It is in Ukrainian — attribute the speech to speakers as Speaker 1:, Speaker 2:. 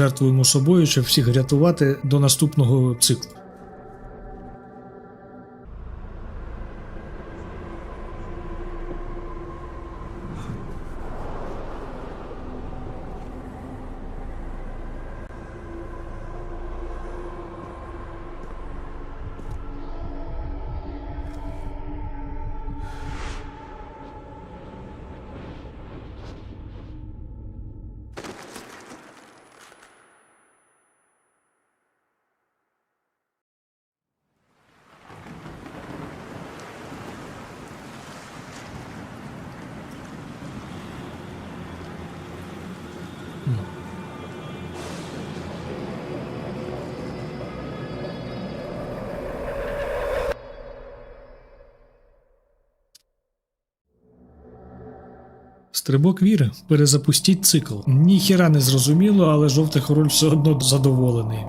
Speaker 1: жертвуємо собою, щоб всіх рятувати до наступного циклу. Стрибок віри. Перезапустіть цикл. Ніхіра не зрозуміло, але жовтий король все одно задоволений.